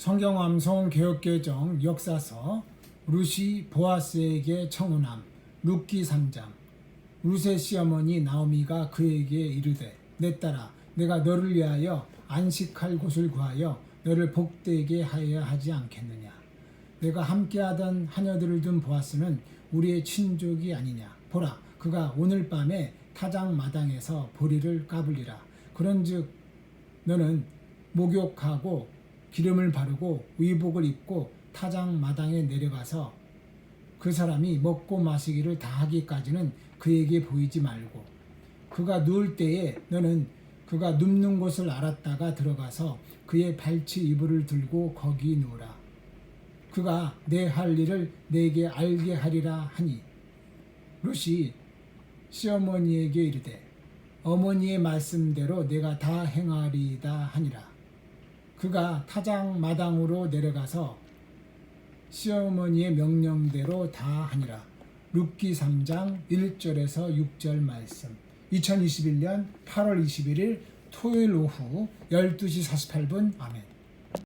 성경암송 개혁개정 역사서 루시 보아스에게 청혼함 룻기 3장 루세 시어머니 나오미가 그에게 이르되 내 딸아 내가 너를 위하여 안식할 곳을 구하여 너를 복되게 하여야 하지 않겠느냐? 내가 함께하던 하녀들을 둔 보아스는 우리의 친족이 아니냐? 보라 그가 오늘 밤에 타작 마당에서 보리를 까불리라. 그런즉 너는 목욕하고 기름을 바르고 의복을 입고 타작 마당에 내려가서 그 사람이 먹고 마시기를 다 하기까지는 그에게 보이지 말고 그가 누울 때에 너는 그가 눕는 곳을 알았다가 들어가서 그의 발치 이불을 들고 거기 누우라. 그가 내 할 일을 내게 알게 하리라 하니. 룻이 시어머니에게 이르되 어머니의 말씀대로 내가 다 행하리이다 하니라 그가 타작 마당으로 내려가서 시어머니의 명령대로 다 하니라. 룻기 3장 1절에서 6절 말씀. 2021년 8월 21일 토요일 오후 12시 48분 아멘.